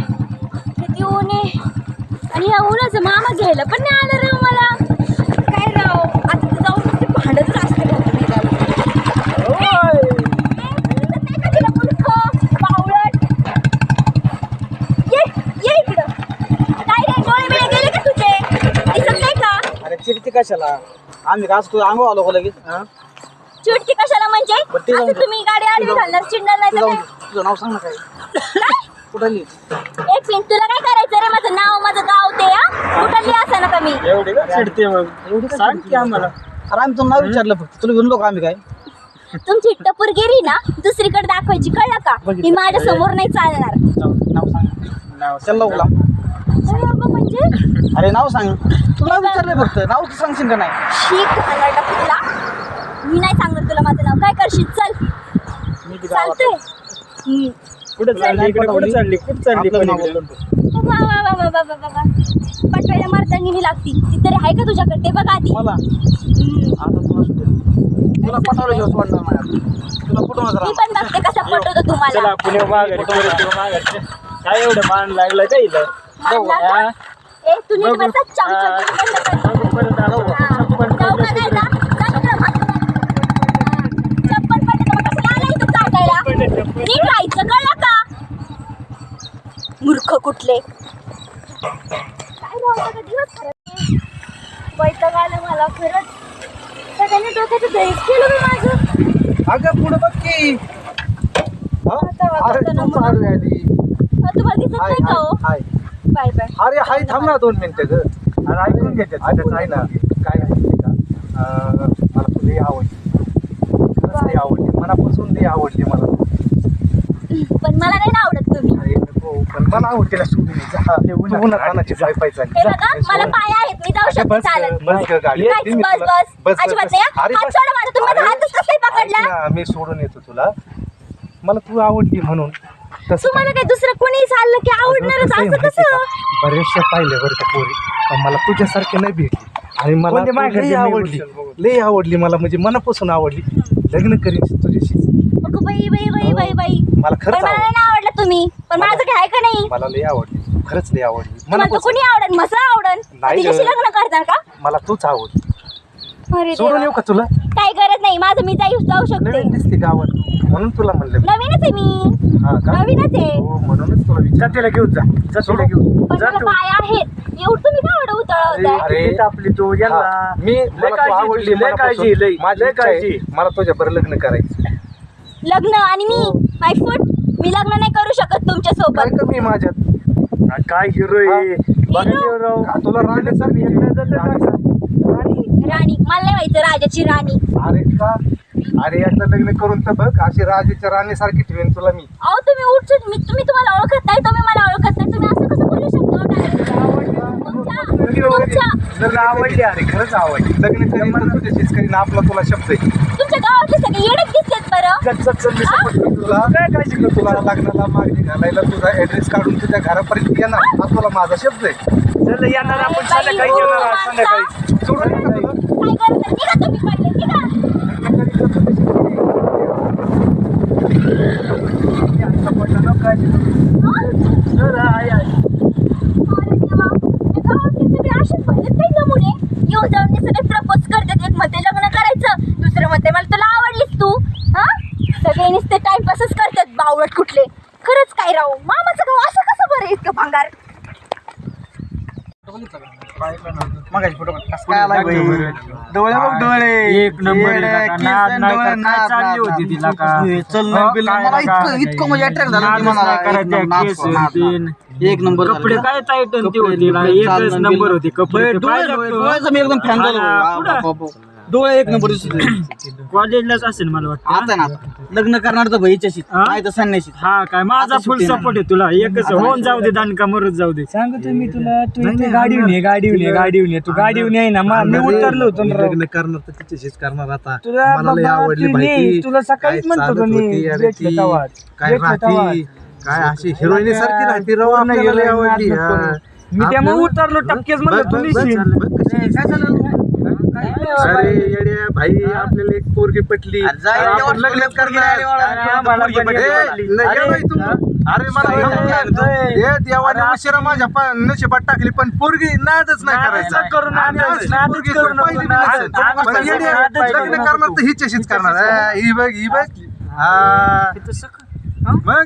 किती ऊन आहे. आणि ह्या उन्हाचं मामा घ्यायला पण नाही आलं राव मला. काय राव? आता तर जाऊन ते भांडतच असते चिडती कशाला? आम्ही असतो? आंघोळ आलो का लगेच? कशाला म्हणजे? तुम्ही गाडी आडवी घालणार चिडणार नाही तर तुझं नाव सांग ना काय कुठं एक मिनिट तुला काय करायचं रे? माझं नाव माझं गाव ते हा? कुठं लिहा असं नका मी एवढे का? चिडते मग. एवढी सांग? की आम्हाला. अरे आम्ही तुला नाव विचारलं फक्त. तुला घेऊन लोक आम्ही काय. तुमची टपूरगिरी ना दुसरीकडे दाखवायची कळलं का? ही माझ्यासमोर नाही चालणार. नाव सांग. नाव चल लवला अरे बाबा म्हणजे? अरे नाव सांग. तुला विचारलंय फक्त. नाव तू सांगशील का नाही? शीख टपूरला. मी नाही सांगणार तुला माझं नाव. काय करशील? चल. मी बी गावात चालतंय. हम्म. कुठे चालली इकडे कुठे चालली कुठे चालली आपलं पण नाव इकडे? बोलतो. वा वा वा वा वा वा वा वा. पटवायला मारतानी लागती ती तरी आहे का तुझ्याकडे ते बघा आधी मला हम्म. आता तुला सुटेल. तुला पटवलं शिवाय सोडणार नाही आता. तुला कुठूनच मी राहा पण बघते कसा पटवतो तुम्हाला चला पुणे माघारी परत येऊ माघारी. काय एवढं मान लागलं का इथं मानला का? हा? ए तू नीट बघू. बसा चमचमीत बंद कर. बघू परत आलो. हा. चप्पल जाऊ का पडलं नाही जा? जा तिकडं भात. हा. चप्पल पडलं तर मग कशाला आला इथं चाटायला? पडलं चप्पल. नीट राहायचं कळलं का मूर्ख कुठले? काय का दिवस आलं मला खरंच. सगळ्यांनी डोक्याचं दहीच केलं मी माझं. अगं पुढे बघ की. हा? अरे तू. चालू तुम्हाला दिसत हाय नाही का हो? हाय. Bye bye. हाय अरे हाय थांब ना दोन मिनिटं ग. अरे ऐकून घेते ऐकून आहे ना. काय माहिती का? अं, मला तुझी आवडली. खरंच लई आवडली. मनापासून लई आवडली मला. पण मला नाही ना आवडत तुम्ही. अरे पण मला सोडून. जा. तू उन्हात तानाची पाय पाय चालली. हे जा. बघा मला पाय आहेत मी जाऊ अरे शकते बस ग, चालत बस ग गाडी नाही, येते मी बस तुला. बस अजिबात नाही हा. अरे हात बस. सोडा मला तुम्ही माझा अरे, हातच कसं काय पकडला ऐक ना, मी सोडून येतो तुला मला तू आवडली म्हणून तसं तुम्हाला काय दुसरं कोणी चाललं की आवडणारच काय असं कसं? बरेचसे पाहिले बरं का पोरी पण मला तुझ्यासारखे नाही भेटली आणि मला तू माझ्याकडे लई नाही आवडली बघून. लई आवडली मला म्हणजे मनापासून आवडली लग्न करीन तुझ्याशी अगं बाई बाई बाई बाई बाई मला पण खरंच मला आवडली नाही आवडलं तुम्ही? पण माझं काय आहे का नाही. मला लई आवडली. खरंच लई आवडली. तुम्हाला तर कोणी आवडन मसा आवडन? नाही तिच्याशी गं. लग्न करणार का? मला तूच आवडली अरे सोडून देवा. येऊ का तुला? काही गरज नाही. माझं मी जाऊ जाऊ शकते. नवीन दिसते गावात. म्हणून तुला म्हणलं मी. नवीनच आहे मी. हा का? नवीनच आहे. हो म्हणूनच तुला विचार जा तिला घेऊन जा. जा तिला घेऊन. पण जा मला तू. पाय आहेत. एवढं तुम्ही काय एवढं उतळवताय? अरे, तू. याला हा, मी लय मला तू काळजी आवडली तुझी, लय मनापासून. काळजी, लय- माझी लय इच्छा आहे, काळजी. मला तुझ्या बरं लग्न करायचं. लग्न आणि मी. हो. माय फूट मी लग्न नाही करू शकत तुमच्या काय सोबत कमी आहे माझ्यात हा, काय हिरो. आहे बघा तुला राहण्यासारखी राणी. मला नाही व्हायचं राजाची राणी. अरे का? अरे एकदा लग्न करून तर बघ अशी राजाच्या राणीसारखी ठेवेन तुला मी. अहो तुम्ही उठून मी तुम्ही तुम्हाला ओळखत नाही तुम्ही मला ओळखत नाही तुम्ही असं कसं बोलू शकता तुमच्या तुमच्या लग्न आवडली अरे खरंच आवडली. लग्न करीन तर तुझ्याशीच करीन आपला तुला शब्द आहे. तुमच्या गावातले सगळे येडच दिसतात बरं. चल चल चल मी तुला तिकडे तुला लग्नाला मागणी घालायला तुझा ऍड्रेस काढून तुझ्या घरापर्यंत येणार. हा तुला माझा शब्द आहे. चल येणार आपण. संध्याकाळी येणार आज संध्याकाळी. सोडून नका तुला. मी एक मते लग्न करायचं दुसरं मते मला तुला आवडलीस तू हा सगळे नुसते टाइमपासच करतात बावळट कुठले खरंच काय राहू मामाचं गाव असं कसं बरं इतकं भांगार मगाशी फोटो काय? डोळे बघ डोळे एक नंबर आहे येडे, का? केस नाद आणि नाही डोळे, का? काय नाद, चालली नाद, होती नाद. तिला का? हे चल हो, ना बिल काय मला नका? इतकं इतकं म्हणजे अट्रॅक्ट झालं की नादच मला नाही करायचं, एक केस नाद, नाद, कपडे. काय टाईटन ती कपडे, होती ना, बिल, एकच चालणं, नंबर. होती कपडे डोळे, तर डोळे, काय डोळे, लागतं? डोळ्याचं मी एकदम फॅन झालो ना, वा, कुठं? वा, वा, वा. डोळे एक नंबर दिसत होते. कॉलेजलाच असेल मला वाटतं आता ना लग्न करणार तर भाईच्याशी हा? नाही तर संन्याशी हा काय माझा आता फुल सुट्टी नाही. सपोर्ट आहे तुला एकच होऊन जाऊ दे दानका मरत जाऊ दे सांगतो मी तुला तू नाही, इथे नाही, गाडीवर ये गाडीवर ये गाडीवर ये तू गाडीवर ये ना मा- मी उतरलो होतो ना राव. लग्न करणार तर तिच्याशीच करणार आता तुला मला लय बाबा, आवडली तू माहिती नाही, तुला सकाळीच म्हणतो मी. काय राहती. काय अशी हिरोईनी सारखी राहती राव नाही आपल्याला लय आवडली हा. मी त्यामुळे उतरलो टपकेच बघ, म्हणलं बघ, तू निघशील. कशी दिसते. अरे येड्या भाई आपल्याला एक पोरगी पटली आपण लग्न पोरगी करणार आम्हाला पोरगी पण पटली. एक ए, पटली. नाही, अरे, ये बाई तू. अरे मला? हे देवाने उशिरा माझ्या पा- नशिबात टाकली पण पोरगी नादच नाही नादच करायचा करू नका, नादच पोरगी करू नका, पाहिजे बी नादच- नसेल. नादच पण पाहिजे, येडे नादच पाहिजे. लग्न करणार तर हिच्याशीच करणार हा, ही बघ ही बघ हा मग?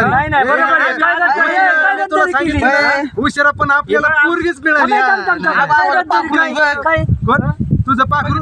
नाही, नाही, बरोबर आहे. काय गद्दारी? काय गद्दारी केली? उशिरा पण आपल्याला पोरगीच मिळाली. काय गद्दारी? कोण? तुझं पाखरू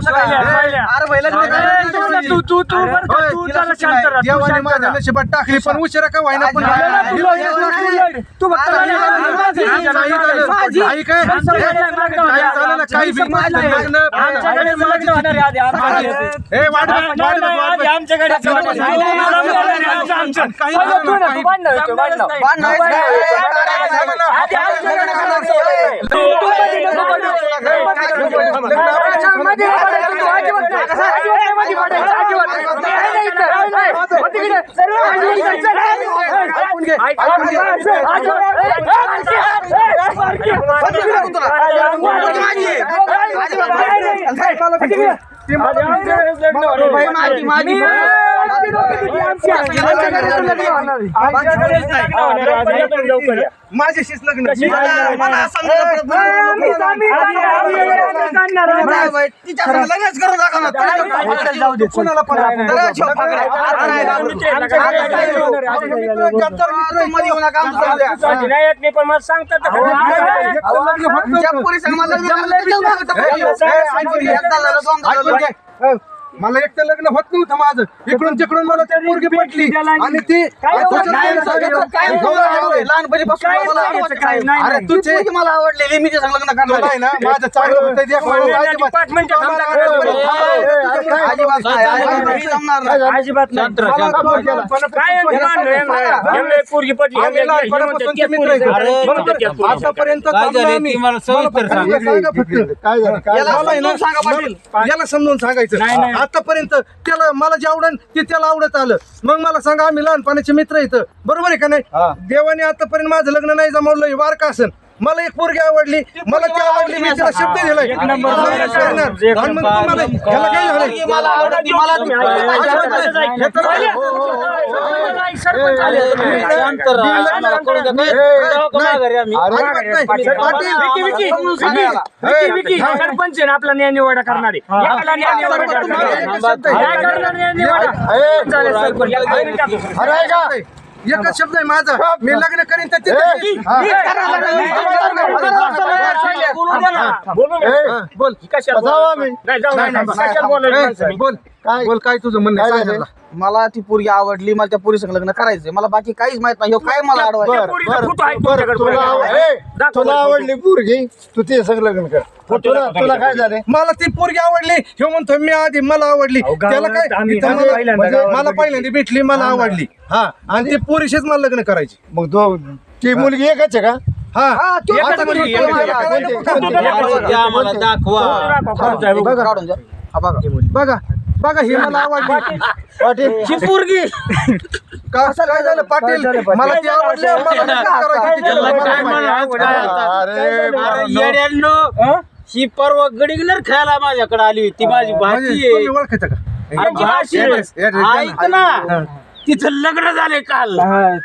तू. तू तू बरं का, तू शांत. राहा, तू देवाने शांत माझ्या राहा. नशिबात टाकली पण उशिरा का व्हायना पण आज नाही, नाही, तू लढ, तू लढ. तू फक्त काही लढ. झालं, माझी, काही झालं, माझी. काही काय? आमच्याकडे काही लग्न होणार आहे. झालं ना, काही बी आमच्याकडे लग्न- आमच्याकडे लग्न होणार आहे आधी, आमच्याकडे. ए, वाट बघ, नाही, वाट नाही, बघ, नाही, वाट आधी बघ. आमच्याकडे काही होणार आहे. झालं, नाही, नाही, नाही, नाही, आमचं, आमचं. काही पहिलं झालं, तू ना, काही- तू बांधणार होतो, बांधणार. बांधणार. बांधणार. ए, ए, बांधणार. झालं ना. आधी आमच्याकडे लग्न होणार करायचं. आहे. तू- तू मध्ये नको पडू. मध्ये नको पडायचं, तू अजिबात नाही. अजिबात नाही मध्ये पडायचं, अजिबात नाही. नाही, नाही, इथं. नाही, नाही. हो, तिकडे. सर्व बाजूला इथं. चल, चल. ऐकून घे. माझ्याशीच लग्न तिच्या लग्नच करून दाखवणार. कोणाला पण पण मला सांगतात पोरीसंग मला लग्न करायचं, त्याच्यावर नका तर पोरी. ए, ऐकून घे. एकदा झालं, दोनदा ऐकून झालं. घे. मला एक तर लग्न होत नव्हतं माझं इकडून तिकडून मला त्या पोरगी पटली आणि ती काय आवडलं. लहानपणीपासून काय मला नाही, अरे नाही. तुझे मला आवडलेली मी संग लग्न करणार तुला आहे ना माझं चांगलं होतं ते मला अजिबात- आधी पाच मिनिटं थांबता का? अजिबात नाही, अजिबात नाही, जमणार नाही. अजिबात नाही. मला खबर केला. काय यांचं भांडण आहे? यांना- यांना एक पोरगी पटली. आम्ही यांना- लहानपणापासून यांना- मित्र आहेत. अरे, बरोबर. त्या पोरीचं. आतापर्यंत काय थांबलो झाले आम्ही. ती मला सविस्तर मला सांगा. सांगा फक्त. काय झालं काय याला? समजून सांगा पाटील. याला समजून सांगायचं नाही, नाही. आतापर्यंत त्याला मला जे आवडन ते त्याला आवडत आलं. मग मला सांगा आम्ही लहानपणाचे मित्र इथं बरोबर आहे का नाही? देवाने आतापर्यंत माझं लग्न नाही जमवलं वार का असन. मला एक पोरगी आवडली मला ती आवडली मी तिला शब्द दिलाय. मला काय झालं हे सरपंच आपला न्याय निवाडा करणारे एकाला न्याय निवाडा करणारे. काय करणार न्याय निवाडा? एकच शब्द आहे माझा मी लग्न करीन तर तिथे- हा. बोलू. हा, बोल ए, बोल काय तुझं म्हणणं आहे? सांग त्याला. मला ती पोरगी आवडली मला त्या पोरी संग लग्न करायचंय. मला बाकी काहीच माहीत नाही. ह्यो काय मला त्या अडवायचं पोरीचा फोटो आहे तुमच्याकडे तुला बघा. आव- ए, दाखव तुला बरं. आवडली पोरगी? तू ते सगळं लग्न कर. तुला तुला काय झाले मला ती पोरगी आवडली. हे म्हणतो मी आधी मला आवडली. अहो, गावात त्याला काय आम्ही इथं ना मला- पहिल्यांदा म्हणजे मला. पहिल्यांदा भेटली मला आवडली. हा आणि ती पोरीशीच मला लग्न करायची. मग तो ती मुलगी एकच आहे का? हा. हा, तो आता एकच मुलगी. कोणती-. कोणती? कोणता. हा बघा. बघा ही मला आवडली. पाटील. ही पोरगी. का? काय झालं पाटील? मला ती आवडली मला लग्न करायची तिच्या त्याला लग्न काय करायची. म्हणा अरे अरे, बाळांनो. येड्यांनो, ही? परवा गडिगलर खायला माझ्याकडे आली होती माझी म्हणजे भाची तुम्ही ओळखता का? माझी भाची आहे. या ऐक ना तिचं लग्न झाले काल.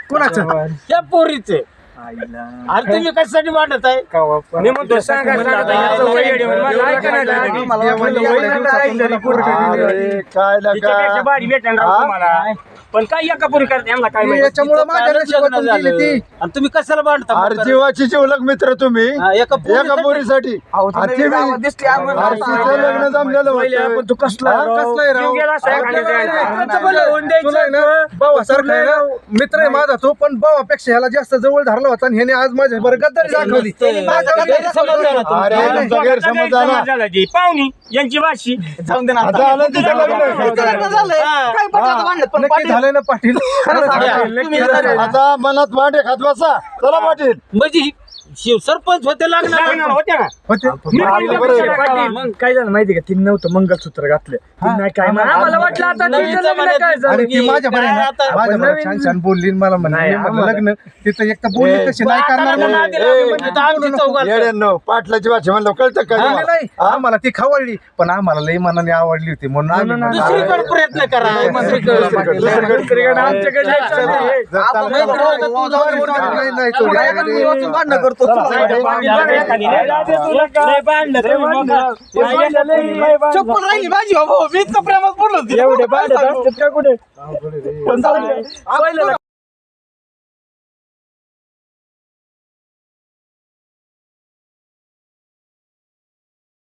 कोणाचं? त्या पोरीचे. अरे तुम्ही कशासाठी वाटत आहे मी म्हणतो सांगा सांगा याचं वय येडे म्हणून मला ऐका नाही लागत. देवाने एवढं दिवसात पोरगी दिली. अरे काय भारी राव तुम्हाला पण काय एका पोरी करते यांना काय मी माहिती याच्यामुळं तिचं माझ्या कालच नशिबातून लग्न गेली ती. झालं. आणि तुम्ही कशाला बांधता अरे जीवाची जीवलग मित्र तुम्ही हा, एका एका पोरीसाठी- पोरीसाठी अहो, ती आणि नवीन ती गावात बी- दिसली आम्हाला. अरे तिचं लग्न जमलेलं पहिले आपण होतं तू कसला हा? राव? कसला आहे राव? जीव गेला असता एखाद्या नाही, जायचा. नाही, त्याचं भलं होऊन द्यायचं. तुला आहे ना भावासारखा आहे ना मित्र आहे माझा तो पण भावापेक्षा ह्याला जास्त जवळ धरला होता आणि ह्याने आज माझ्या बरं गद्दारी दाखवली माझा. अरे तुमचा गैरसमज झाला झाला जी पाहुणी यांची भाषी जाऊन दे ना आता. आता आलं तिचं लग्न तिचं लग्न झालंय. काय पटायचं भांडण? पण नक्की पाटील, झालंय ना पाटील? खरं सांगा. तुम्ही येणार आहे. आता मनात वाटे खात बसा. चला पाटील. म्हणजे सरपंच होते लागणार. मग काय झालं माहितीये का? तिने नव्हतं मंगलसूत्र घातलं. नाही काय आम्हाला वाटलं माझ्या छान छान बोलली मला नाही, म्हणलं लग्न. तिथं एक तर बोलली तशी नाही करणार पाटलाची भाषा म्हणलं कळतं का नाही आम्हाला ती खावडली पण आम्हाला लई मनाने आवडली होती म्हणून आम्ही दुसरीकडे प्रयत्न करा. दुसरीकडे. दुसरीकडे. दुसरीकडे आमच्याकडे नाही. चप्पल राहिली माझी बाबा मी तर प्रेमात पडलो एवढे बाहेर कुठे? पण चालू